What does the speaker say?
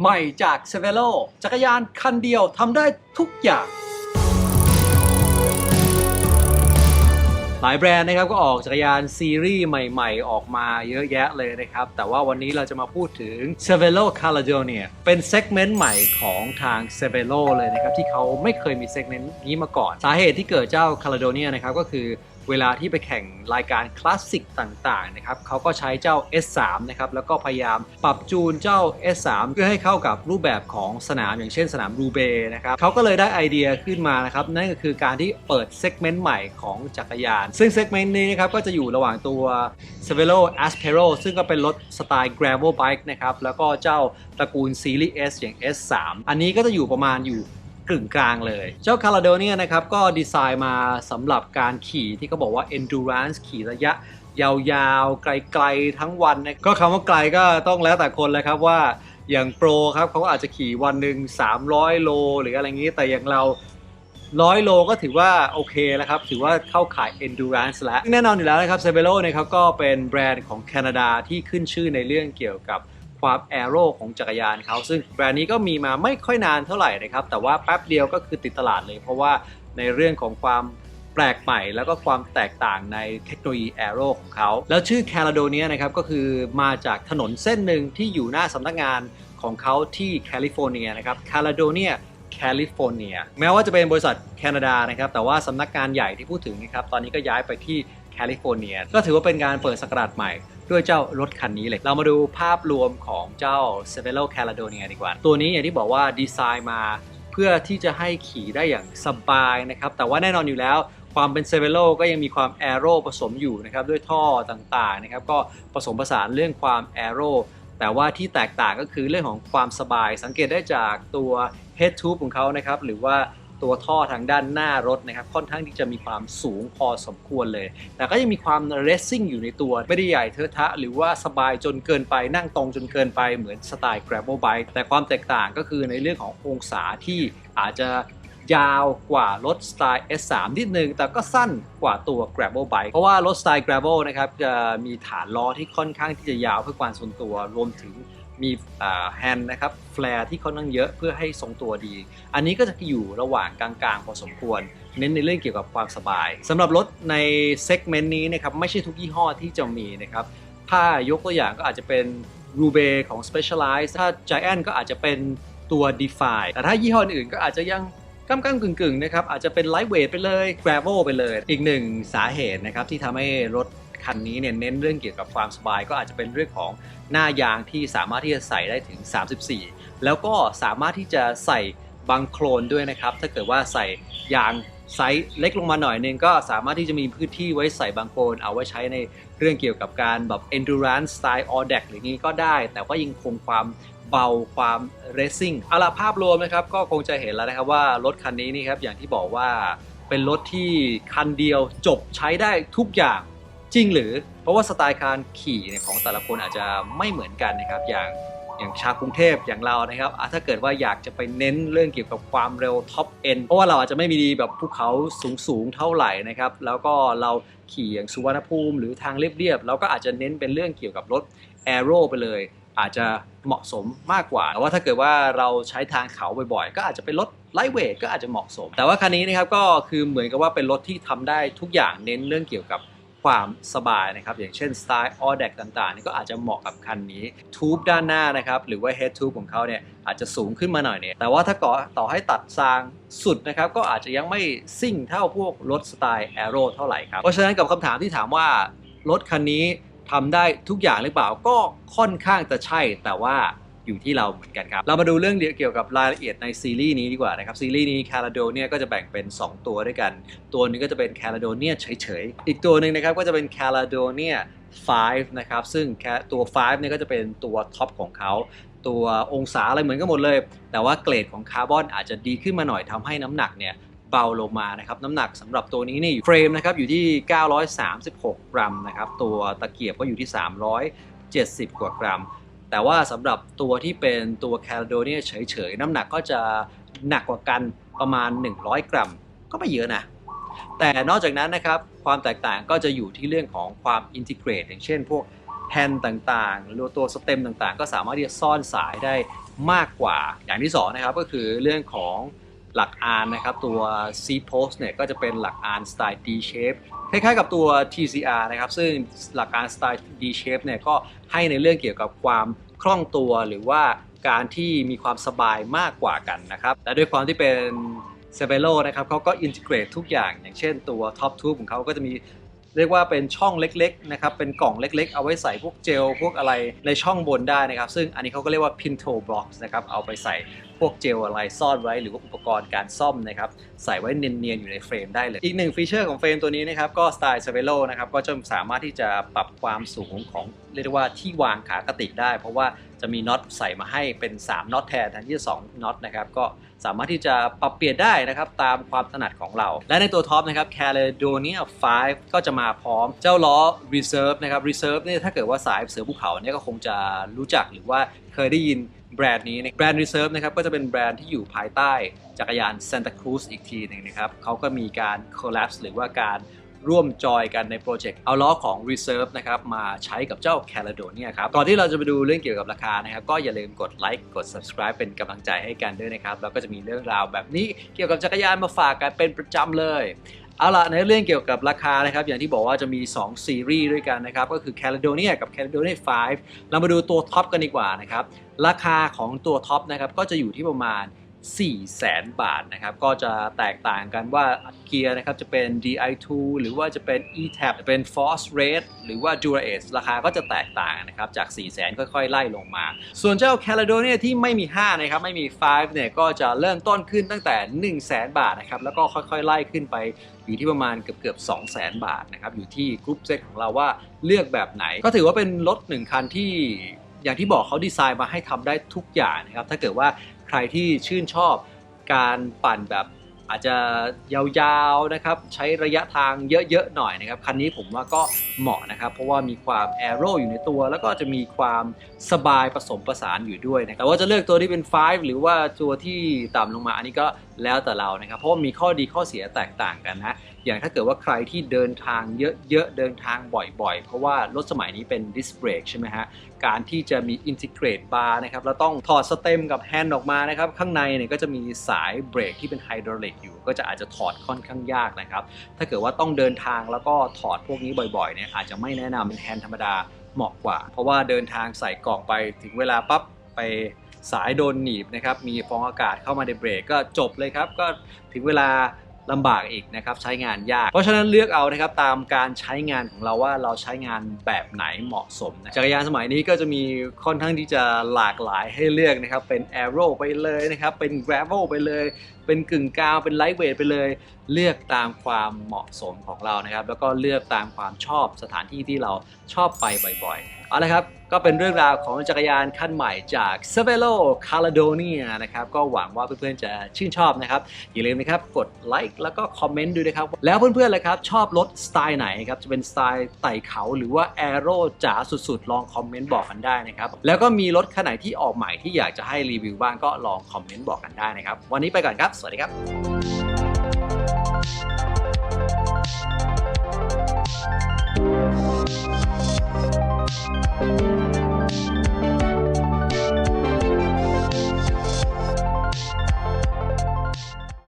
ใหม่จาก c e v e l o จักรยานคันเดียวทำได้ทุกอย่าง หลายแบรนด์นะครับก็ออกจักรยานซีรีส์ใหม่ๆ ออกมาเยอะแยะเลยนะครับ แต่ว่าวันนี้เราจะมาพูดถึง c e v e l o Caledonia เป็นเซกเมนต์ใหม่ของทาง c e v e l o เลยนะครับ ที่เขาไม่เคยมีเซกเมนต์นี้มาก่อน สาเหตุที่เกิดเจ้า Caledonia นะครับก็คือ เวลาที่ไปแข่งรายการคลาสสิกต่างๆนะครับเขาก็ใช้เจ้า S3 นะครับแล้วก็พยายามปรับจูนเจ้า S3 เพื่อให้เข้ากับรูปแบบของสนามอย่างเช่นสนามรูเบนะครับเขาก็เลยได้ไอเดียขึ้นมานะครับนั่นก็คือการที่เปิดเซกเมนต์ใหม่ของจักรยาน ซึ่งเซกเมนต์นี้นะครับก็จะอยู่ระหว่างตัว s v e l o Aspero ซึ่งก็เป็นรถสไตล์ gravel bike นะครับแล้วก็เจ้าตระกูล Series S อย่าง S3 อันนี้ก็จะอยู่ประมาณอยู่ กึ่งกลางเลย เจ้า c a l a d o n i a นะครับก็ดีไซน์มาสำหรับการขี่ที่เขาบอกว่า endurance ขี่ระยะ ยาวๆ ไกลๆ ทั้งวันนะก็คำว่าไกลก็ต้องแล้วแต่คนเลยครับว่าอย่างโปรครับเขาก็อาจจะขี่วันหนึ่ง300 โล หรืออะไรงี้ แต่อย่างเราร้อยโลก็ถือว่าโอเคแล้วครับ ถือว่าเข้าข่าย endurance แล้ว แน่นอนอยู่แล้วนะครับ c e v e l o นะครับก็เป็นแบรนด์ของแคนาดาที่ขึ้นชื่อในเรื่องเกี่ยวกับ ความแอโร่ของจักรยานเขาซึ่งแบรนด์นี้ก็มีมาไม่ค่อยนานเท่าไหร่นะครับ แต่ว่าแป๊บเดียวก็คือติดตลาดเลย เพราะว่าในเรื่องของความแปลกใหม่ แล้วก็ความแตกต่างในเทคโนโลยีแอโร่ของเขา แล้วชื่อแคนาโดเนียนะครับก็คือมาจากถนนเส้นหนึ่งที่อยู่หน้าสำนักงานของเขาที่แคลิฟอร์เนียนะครับแคนาโดเนียแคลิฟอร์เนียแม้ว่าจะเป็นบริษัทแคนาดานะครับแต่ว่าสำนักงานใหญ่ที่พูดถึงนะครับตอนนี้ก็ย้ายไปที่แคลิฟอร์เนียก็ถือว่าเป็นการเปิดสกราชใหม่ ด้วยเจ้ารถคันนี้เลย เรามาดูภาพรวมของเจ้า c e v e l o Caledonia ดีกว่า ตัวนี้อย่างที่บอกว่าดีไซน์มาเพื่อที่จะให้ขี่ได้อย่างสบายนะครับ แต่ว่าแน่นอนอยู่แล้วความเป็น c e v e l o ก็ยังมีความแอโร่ผสมอยู่นะครับด้วยท่อต่างๆนะครับก็ผสมผสานเรื่องความแอโร่แต่ว่าที่แตกต่างก็คือเรื่องของความสบาย สังเกตได้จากตัว head tube ของเขานะครับหรือว่า ตัวท่อทางด้านหน้ารถนะครับค่อนข้างที่จะมีความสูงพอสมควรเลย แต่ก็ยังมีความเรสซิ่งอยู่ในตัว ไม่ได้ใหญ่เทอะทะ หรือว่าสบายจนเกินไปนั่งตรงจนเกินไปเหมือนสไตล์ gravel bike แต่ความแตกต่างก็คือในเรื่องขององศาที่อาจจะ ยาวกว่ารถสไตล์ S3 นิดนึง แต่ก็สั้นกว่าตัว gravel bike เพราะว่ารถสไตล์ gravel นะครับจะมีฐานล้อที่ค่อนข้างที่จะยาวเพื่อความทรงตัวรวมถึงมีแฮนด์นะครับแฟร์ที่ค่อนข้างเยอะเพื่อให้ทรงตัวดี อันนี้ก็จะอยู่ระหว่างกลางๆ พอสมควร เน้นในเรื่องเกี่ยวกับความสบายสำหรับรถในเซกเมนต์นี้นะครับไม่ใช่ทุกยี่ห้อที่จะมีนะครับถ้ายกตัวอย่างก็อาจจะเป็น r u b e ของ Specialized ถ้า Giant ก็อาจจะเป็นตัว Defy แต่ถ้ายี่ห้ออื่นก็อาจจะยัง กำกำกึ่งกึ่งๆนะครับอาจจะเป็น Lightweight ไปเลย Gravel ไปเลย อีกหนึ่งสาเหตุนะครับที่ทำให้รถคันนี้เนี่ยเน้นเรื่องเกี่ยวกับความสบาย ก็อาจจะเป็นเรื่องของหน้ายางที่สามารถที่จะใส่ได้ถึง 34 แล้วก็สามารถที่จะใส่บังโคลนด้วยนะครับ ถ้าเกิดว่าใส่ยางไซส์เล็กลงมาหน่อยนึงก็สามารถที่จะมีพื้นที่ไว้ใส่บังโคลนเอาไว้ใช้ในเรื่องเกี่ยวกับการแบบ endurance style all deck หรือนี้ก็ได้ แต่ว่ายังคงความ เบาความ racing เอาละภาพรวมนะครับก็คงจะเห็นแล้วนะครับว่ารถคันนี้นี่ครับอย่างที่บอกว่าเป็นรถที่คันเดียวจบใช้ได้ทุกอย่างจริงหรือ เพราะว่าสไตล์การขี่ของแต่ละคนอาจจะไม่เหมือนกันนะครับอย่างอย่างชาวกรุงเทพอย่างเรานะครับถ้าเกิดว่าอยากจะไปเน้นเรื่องเกี่ยวกับความเร็วท็อปเอ็นเพราะว่าเราอาจจะไม่มีดีแบบภูเขาสูงสูงๆเท่าไหร่นะครับ แล้วก็เราขี่อย่างสุวรรณภูมิ หรือทางเรียบๆเราก็อาจจะเน้นเป็นเรื่องเกี่ยวกับรถแอโร่ไปเลย อาจจะเหมาะสมมากกว่าแต่ว่าถ้าเกิดว่าเราใช้ทางเขาบ่อยๆ ก็อาจจะเป็นรถไลท์เวทก็อาจจะเหมาะสม แต่ว่าคันนี้นะครับก็คือเหมือนกับว่าเป็นรถที่ทำได้ทุกอย่างเน้นเรื่องเกี่ยวกับความสบายนะครับ อย่างเช่นสไตล์ all deck ต่างๆนี่ก็อาจจะเหมาะกับคันนี้ทูบด้านหน้านะครับ หรือว่า head tube ของเขาเนี่ยอาจจะสูงขึ้นมาหน่อยเนี่ยแต่ว่าถ้าก่อต่อให้ตัดซางสุดนะครับ ก็อาจจะยังไม่ซิ่งเท่าพวกรถสไตล์ aero เท่าไหร่ครับ เพราะฉะนั้นกับคำถามที่ถามว่ารถคันนี้ ทำได้ทุกอย่างหรือเปล่าก็ค่อนข้างจะใช่แต่ว่าอยู่ที่เราเหมือนกันครับ เรามาดูเรื่องเกี่ยวกับรายละเอียดในซีรีส์นี้ดีกว่านะครับ ซีรีส์นี้คาราโดเนี่ยก็จะแบ่งเป็น 2 ตัวด้วยกัน ตัวนึงก็จะเป็นคาราโดเนียเฉยๆ อีกตัวหนึ่งนะครับก็จะเป็นคาราโดเนีย5นะครับ ซึ่งตัว 5 เนี่ยก็จะเป็นตัวท็อปของเขาตัวองศาอะไรเหมือนกันหมดเลย แต่ว่าเกรดของคาร์บอนอาจจะดีขึ้นมาหน่อยทำให้น้ำหนักเนี่ย เบาลงมานะครับน้ำหนักสำหรับตัวนี้นี่เฟรมนะครับอยู่ที่ 936 กรัมนะครับตัวตะเกียบก็อยู่ที่ 370 กว่ากรัม แต่ว่าสำหรับตัวที่เป็นตัวแคลโดเนียเฉยๆ น้ำหนักก็จะหนักกว่ากันประมาณ 100 กรัม ก็ไม่เยอะนะ แต่นอกจากนั้นนะครับความแตกต่างก็จะอยู่ที่เรื่องของความอินทิเกรตอย่างเช่นพวกแฮนด์ต่างๆหรือตัวสเต็มต่างๆ ก็สามารถที่จะซ่อนสายได้มากกว่าอย่างที่สองนะครับก็คือเรื่องของ หลักอานนะครับ ตัว C post เนี่ยก็จะเป็นหลักอานสไตล์ D shape คล้ายๆกับตัว TCR นะครับ ซึ่งหลักการสไตล์ D shape เนี่ยก็ให้ในเรื่องเกี่ยวกับความคล่องตัวหรือว่าการที่มีความสบายมากกว่ากันนะครับ และด้วยความที่เป็น s e เ e l o นะครับเขาก็อินทิเกรตทุกอย่าง อย่างเช่นตัว Top Tube ของเขาก็จะมี เรียกว่าเป็นช่องเล็กๆนะครับเป็นกล่องเล็กๆ เอาไว้ใส่พวกเจลพวกอะไรในช่องบนได้นะครับ ซึ่งอันนี้เขาก็เรียกว่า Pinto Box นะครับเอาไปใส่พวกเจลอะไรซ่อนไว้หรือว่าอุปกรณ์การซ่อมนะครับใส่ไว้เนียนๆอยู่ในเฟรมได้เลย อีกหนึ่งฟีเจอร์ของเฟรมตัวนี้นะครับก็สไตล์ s e v e l o นะครับก็จะสามารถที่จะปรับความสูงของเรียกว่าที่วางขากระติกได้ เพราะว่าจะมีน็อตใส่มาให้เป็น 3น็อตแทนแทนที่2น็อตนะครับก็สามารถที่จะปรับเปลี่ยนได้นะครับตามความถนัดของเรา และในตัวท็อปนะครับ Caledonia 5 ก็จะมาพร้อมเจ้าล้อ Reserve นะครับ Reserve เนี่ยถ้าเกิดว่าสายเสือภูเขาเนี่ยก็คงจะรู้จักหรือว่าเคยได้ยินแบรนด์นี้นแบรนด์ Reserve นะครับก็จะเป็นแบรนด์ที่อยู่ภายใต้จักรยาน Santa Cruz อีกทีหนึงนะครับเขาก็มีการ collapse หรือว่าการ ร่วมจอยกันในโปรเจกต์เอาล้อของ Reserve นะครับมาใช้กับเจ้า Caledonia ครับก่อนที่เราจะไปดูเรื่องเกี่ยวกับราคานะครับก็อย่าลืมกดไลค์กด subscribe เป็นกำลังใจให้กันด้วยนะครับแล้วก็จะมีเรื่องราวแบบนี้เกี่ยวกับจักรยานมาฝากกันเป็นประจำเลยเอาล่ะในเรื่องเกี่ยวกับราคานะครับอย่างที่บอกว่าจะมี 2 ซีรีส์ด้วยกันนะครับก็คือ Caledonia กับ Caledonia 5 เรามาดูตัวท็อปกันดีกว่านะครับราคาของตัวท็อปนะครับก็จะอยู่ที่ประมาณ 4 แสนบาทนะครับ ก็จะแตกต่างกันว่าเกียร์นะครับ จะเป็น DI2 หรือว่าจะเป็น e-tab เป็น Force Rate หรือว่า Dura Ace ราคาก็จะแตกต่างนะครับ จาก 4 แสนค่อยๆ ไล่ลงมา ส่วนเจ้า Caledonia ที่ไม่มี 5 นะครับ ไม่มี 5 เนี่ย ก็จะเริ่มต้นขึ้นตั้งแต่ 1 0 0 0 0แสนบาทนะครับ แล้วก็ค่อยๆ ไล่ขึ้นไปอยู่ที่ประมาณเกือบๆ2 0 0แสนบาทนะครับ อยู่ที่กรุ๊ปเซตของเราว่าเลือกแบบไหน ก็ถือว่าเป็นรถหนึ่งคันที่อย่างที่บอกเขาดีไซน์มาให้ทำได้ทุกอย่างนะครับ ถ้าเกิดว่า ใครที่ชื่นชอบการปั่นแบบอาจจะยาวๆนะครับ ใช้ระยะทางเยอะๆหน่อยนะครับ คันนี้ผมว่าก็เหมาะนะครับ เพราะว่ามีความแอโร่อยู่ในตัว แล้วก็จะมีความสบายผสมผสานอยู่ด้วยนะแต่ว่าจะเลือกตัวที่เป็น 5 หรือว่าตัวที่ต่ำลงมาอันนี้ก็แล้วแต่เรานะครับ เพราะมีข้อดีข้อเสียแตกต่างกันนะ อย่างถ้าเกิดว่าใครที่เดินทางเยอะๆ เดินทางบ่อยๆ เพราะว่ารถสมัยนี้เป็นดิสเบรกใช่ไหมฮะ การที่จะมีอินทิเกรตบาร์นะครับ แล้วต้องถอดสเต็มกับแฮนด์ออกมานะครับ ข้างในเนี่ยก็จะมีสายเบรกที่เป็นไฮดรอลิกอยู่ ก็จะอาจจะถอดค่อนข้างยากนะครับ ถ้าเกิดว่าต้องเดินทางแล้วก็ถอดพวกนี้บ่อยๆ เนี่ยอาจจะไม่แนะนำเป็นแฮนด์ธรรมดาเหมาะกว่า เพราะว่าเดินทางใส่กล่องไปถึงเวลาปั๊บไปสายโดนหนีบนะครับ มีฟองอากาศเข้ามาในเบรกก็จบเลยครับ ก็ถึงเวลา ลำบากอีกนะครับใช้งานยาก เพราะฉะนั้นเลือกเอานะครับตามการใช้งานของเราว่าเราใช้งานแบบไหนเหมาะสมนะจักรยานสมัยนี้ก็จะมีค่อนข้างที่จะหลากหลายให้เลือกนะครับเป็น Aero ไปเลยนะครับเป็น Gravel ไปเลย เป็นกึ่งกาวเป็น Lightweight ไปเลย เลือกตามความเหมาะสมของเรานะครับแล้วก็เลือกตามความชอบสถานที่ที่เราชอบไปบ่อยๆ เอาละครับ ก็เป็นเรื่องราวของจักรยานคันใหม่จาก s e v e l o Caledonia นะครับ ก็หวังว่าเพื่อนๆจะชื่นชอบนะครับ อย่าลืมนะครับ กดไลค์แล้วก็คอมเมนต์ด้วยนะครับ แล้วเพื่อนๆเลยครับ ชอบรถสไตล์ไหนครับ จะเป็นสไตล์ไต่เขาหรือว่าแอโร่จ๋าสุดๆ ลองคอมเมนต์บอกกันได้นะครับ แล้วก็มีรถคันไหนที่ออกใหม่ที่อยากจะให้รีวิวบ้างก็ลองคอมเมนต์บอกกันได้นะครับ วันนี้ไปก่อนครับ สวัสดีครับ